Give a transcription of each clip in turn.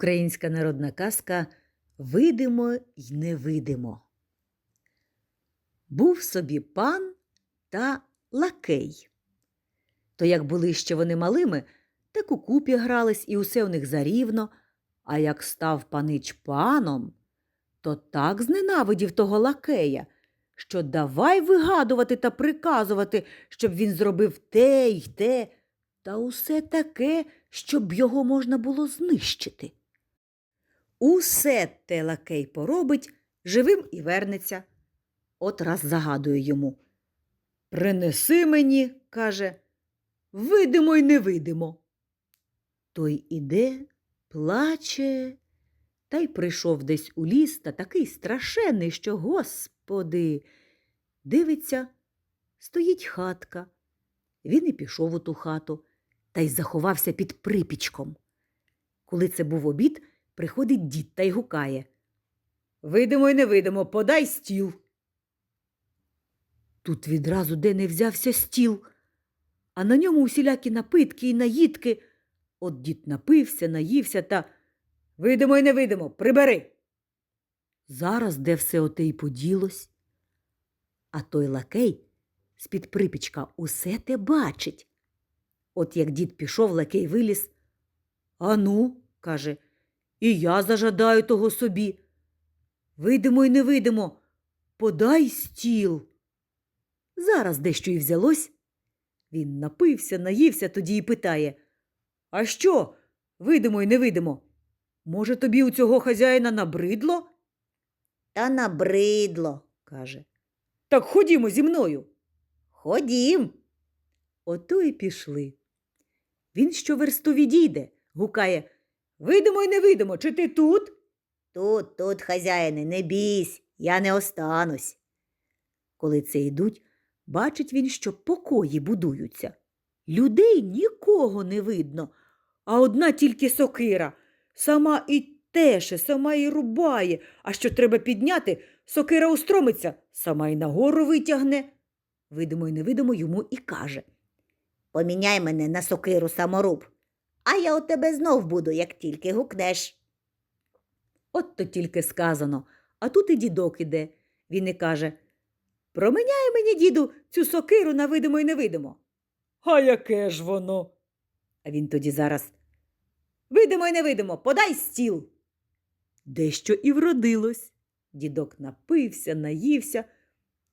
Українська народна казка Видимо й невидимо. Був собі пан та лакей. То як були ще вони малими, так у купі грались і усе у них зарівно, а як став панич паном, то так зненавидів того лакея, що давай вигадувати та приказувати, щоб він зробив те й те, та усе таке, щоб його можна було знищити. Усе те лакей поробить, живим і вернеться. От раз загадує йому. Принеси мені, каже, видимо й невидимо. Той іде, плаче, та й прийшов десь у ліс та такий страшенний, що, господи, дивиться, стоїть хатка. Він і пішов у ту хату та й заховався під припічком. Коли це був обід, приходить дід та й гукає. Видимо й невидимо, подай стіл. Тут відразу де не взявся стіл, а на ньому усілякі напитки і наїдки. От дід напився, наївся та видимо й невидимо, прибери. Зараз де все оте й поділось. А той лакей з-під припічка усе те бачить. От як дід пішов, лакей виліз. Ану, каже, і я зажадаю того собі. Видимо й невидимо, подай стіл. Зараз дещо й взялось. Він напився, наївся тоді і питає А що, видимо й невидимо? Може, тобі у цього хазяїна набридло? Та набридло, каже. Так ходімо зі мною. Ходім. Ото й пішли. Він що версту відійде, гукає Видимо й невидимо, чи ти тут? Тут, тут, хазяїне, не бійсь, я не останусь. Коли це йдуть, бачить він, що покої будуються. Людей нікого не видно, а одна тільки сокира. Сама і теше, сама і рубає, а що треба підняти, сокира устромиться, сама й нагору витягне. Видимо й невидимо йому і каже. Поміняй мене на сокиру саморуб, а я у тебе знов буду, як тільки гукнеш. От то тільки сказано, а тут і дідок іде. Він і каже Проміняй мені, діду, цю сокиру на видимо й невидимо. А яке ж воно? А він тоді зараз Видимо й невидимо, подай стіл. Дещо і вродилось. Дідок напився, наївся.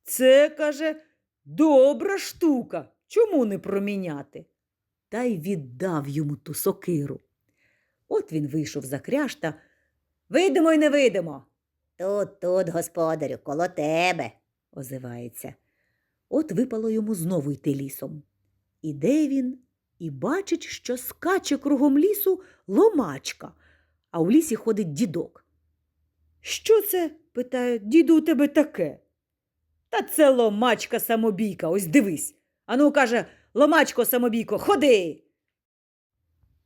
Це, каже, добра штука. Чому не проміняти? Та й віддав йому ту сокиру. От він вийшов за кряшта. Видимо й невидимо, Тут, тут, господарю, коло тебе. озивається. От випало йому знову йти лісом. Іде він і бачить, що скаче кругом лісу ломачка, а в лісі ходить дідок. Що це? питає, діду, у тебе таке? Та це ломачка самобійка, ось дивись. Ану, каже, ломачко самобійко, ходи.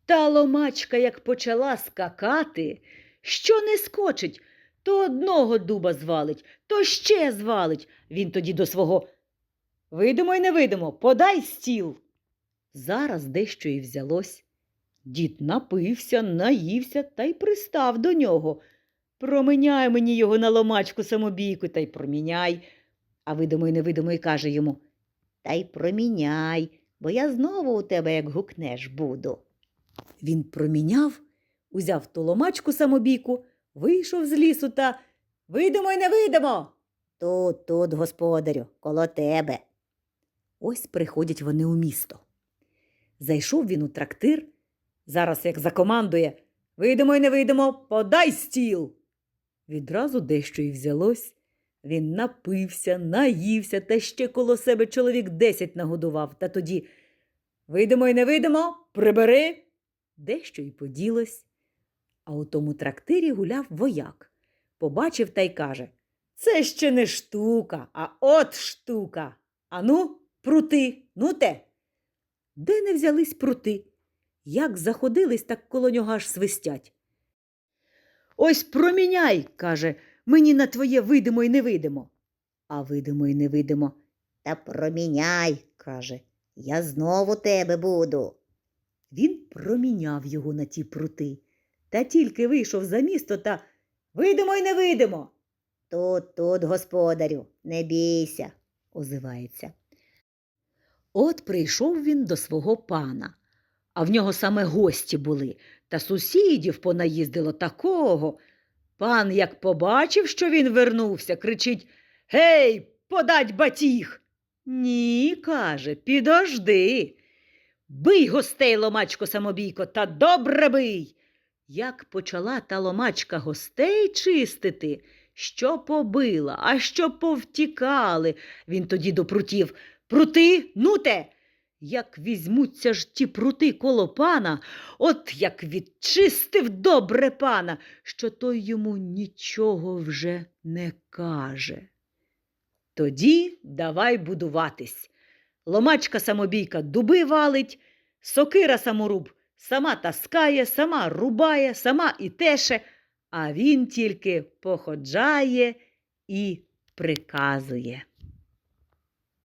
Та ломачка, як почала скакати, що не скочить, то одного дуба звалить, то ще звалить. Він тоді до свого Видимо й невидимо, подай стіл. Зараз дещо і взялось. Дід напився, наївся та й пристав до нього. Проміняй мені його на ломачку самобійку та й проміняй. А видимо й невидимо й каже йому Та й проміняй, бо я знову у тебе, як гукнеш, буду. Він проміняв, узяв ту ломачку самобійку, вийшов з лісу та видимо й невидимо. Тут, тут, господарю, коло тебе. Ось приходять вони у місто. Зайшов він у трактир. Зараз, як закомандує, вийдемо й не вийдемо, подай стіл. Відразу дещо й взялось. Він напився, наївся та ще коло себе чоловік десять нагодував. Та тоді вийдемо й не вийдемо, прибери. Дещо й поділось. А у тому трактирі гуляв вояк. Побачив та й каже Це ще не штука, а от штука. Ану, прути, ну те. Де не взялись прути? Як заходились, так коло нього аж свистять. Ось проміняй, каже, мені на твоє видимо й невидимо. А видимо й невидимо. Та проміняй, каже, я знову тебе буду. Він проміняв його на ті прути. Та тільки вийшов за місто та вийдемо й не вийдемо, Тут, тут, господарю, не бійся. озивається. От прийшов він до свого пана, а в нього саме гості були, та сусідів понаїздило такого. Пан, як побачив, що він вернувся, кричить Гей, подать батіг. Ні, каже, підожди. Бий гостей, ломачко самобійко, та добре бий. Як почала та ломачка гостей чистити, що побила, а що повтікали. Він тоді до прутів. Прути, нуте! Як візьмуться ж ті прути коло пана, от як відчистив добре пана, що той йому нічого вже не каже. Тоді давай будуватись. Ломачка самобійка дуби валить, сокира саморуб сама таскає, сама рубає, сама і теше, а він тільки походжає і приказує.